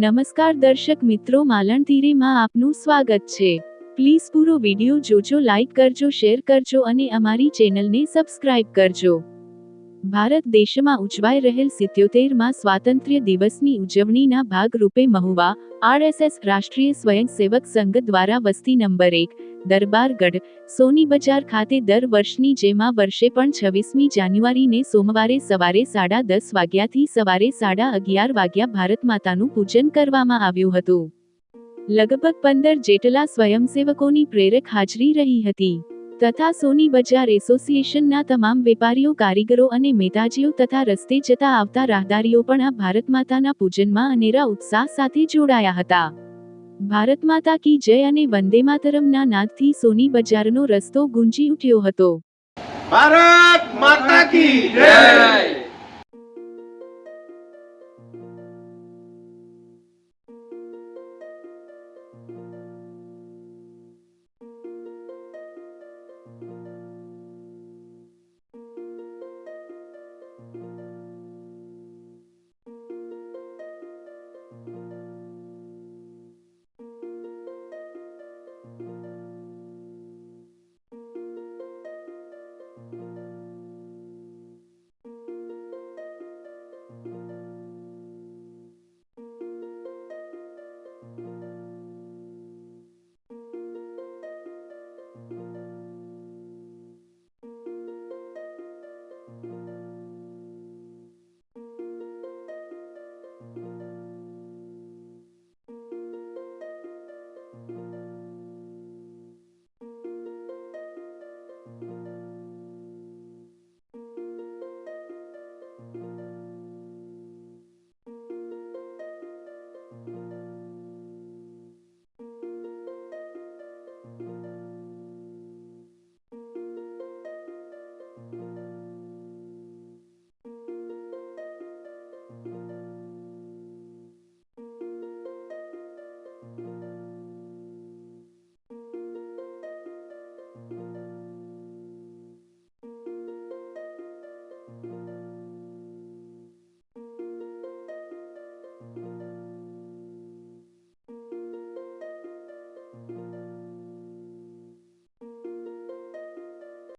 નમસ્કાર દર્શક મિત્રો માલણધીરેમાં આપનું સ્વાગત છે. પ્લીઝ પૂરો વિડિયો જોજો લાઇક કરજો, શેર કરજો અને અમારી ચેનલને સબસ્ક્રાઇબ કરજો. ભારત દેશમાં ઉજવાઈ રહેલ સિત્યોતેરમાં સ્વાતંત્ર્ય દિવસની ઉજવણીના ભાગરૂપે મહુવા, આરએસએસ રાષ્ટ્રીય સ્વયંસેવક સંઘ દ્વારા વસ્તી નંબર એક દરબારગઢ સોની બજાર ખાતે દર વર્ષની જેમ આ વર્ષે પણ છવ્વીસમી જાન્યુઆરીને સોમવારે સવારે સાડા દસ વાગ્યાથી સવારે સાડા અગિયાર વાગ્યા ભારત માતાનું પૂજન કરવામાં આવ્યું હતું. લગભગ પંદર જેટલા સ્વયંસેવકોની પ્રેરક હાજરી રહી હતી. તથા સોની બજાર એસોસિએશનના તમામ વેપારીઓ, કારીગરો અને મેતાજીઓ તથા રસ્તે જતા આવતા રાહદારીઓ પણ આ ભારત માતાના પૂજનમાં અનેરા ઉત્સાહ સાથે જોડાયા હતા. ભારત માતા કી જય અને વંદે માતરમના નાદથી સોની બજારનો રસ્તો ગુંજી ઉઠ્યો હતો. ભારત માતા કી જય!